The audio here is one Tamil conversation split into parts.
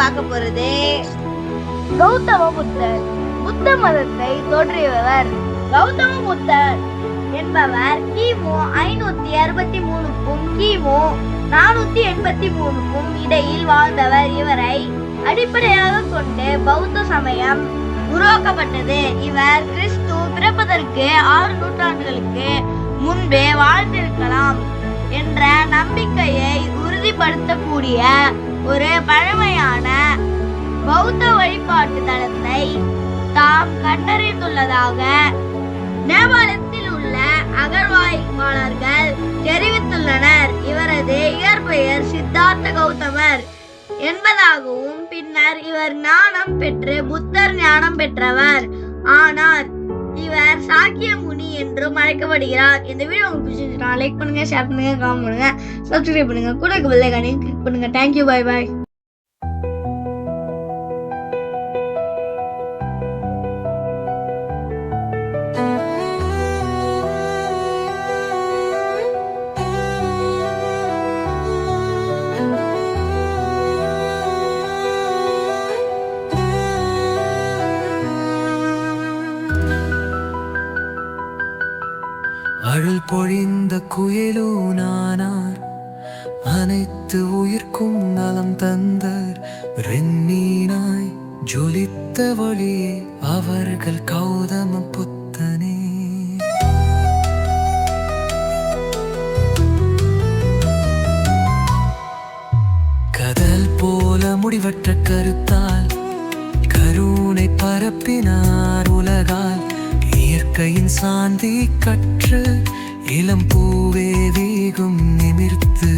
பார்க்க போறது. கௌதம புத்தர் புத்த மதத்தை தோற்றியவர் கௌதம புத்தர் என்பவர் கிமு ஐநூத்தி அறுபத்தி மூணுக்கும் கிமு நானூத்தி எண்பத்தி மூணுக்கும் இடையில் வாழ்ந்தவர். இவரை அடிப்படையாக கொண்டு பௌத்த சமயம் உருவாக்கப்பட்டது. இவர் கிறிஸ்து பிறப்பதற்கு ஆறு நூற்றாண்டுகளுக்கு முன்பே வாழ்ந்திருக்கலாம் என்ற நம்பிக்கையை உறுதிப்படுத்தக்கூடிய ஒரு பழமையான பௌத்த வழிபாட்டு தளத்தை தாம் கண்டறிந்துள்ளதாக நேபாளத்தில் உள்ள அகழ்வாய்வாளர்கள் தெரிவித்துள்ளனர். இவரது இயற்பெயர் சித்தார்த்த கௌதமர் என்பதாகவும் பின்னர் இவர் ஞானம் பெற்று புத்தர் ஞானம் பெற்றவர். ஆனார் இவர் சாக்கிய முனி என்றும் அழைக்கப்படுகிறார். இந்த வீடியோ உங்களுக்கு பிடிச்சிருந்தா லைக் பண்ணுங்க ஷேர் பண்ணுங்க காமெண்ட் பண்ணுங்க சப்ஸ்கிரைப் பண்ணுங்க. கூட பெல் ஐகானையும் கிளிக் பண்ணுங்க. தேங்க்யூ பாய் பாய் அருள் பொழிந்த குயிலூனானார் அனைத்து உயிர்க்கும் நலம் தந்தர். ரென்னீனாய் ஜொலித்த வழியே அவர்கள் கௌதம புத்தனே. கடல் போல முடிவற்ற கருத்தால் கருணை பரப்பினார் இயற்கையின் சாந்தி கற்று இளம் பூவே வீகும் நிமிர்த்து.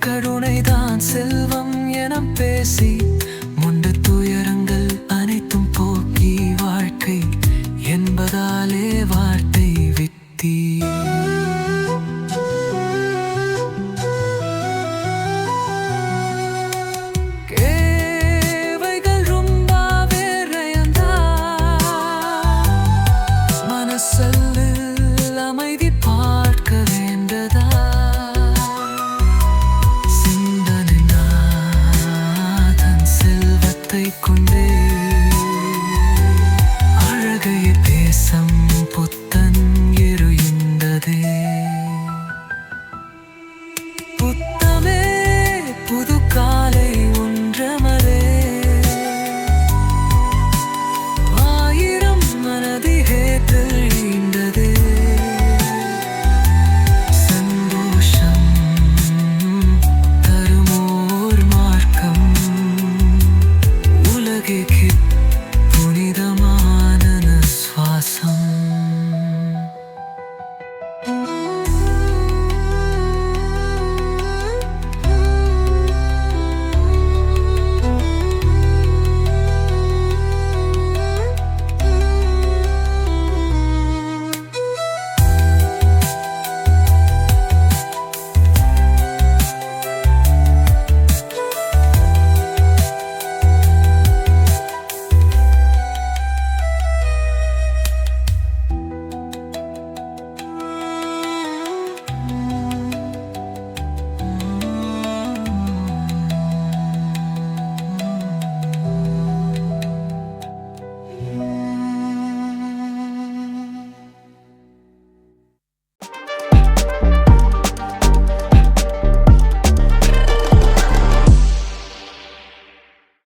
கருணைதான் செல்வம் என பேசி முண்ட துயரங்கள் அனைத்தும் போக்கி வாழ்க்கை என்பதாலே வார்த்தை வித்தி some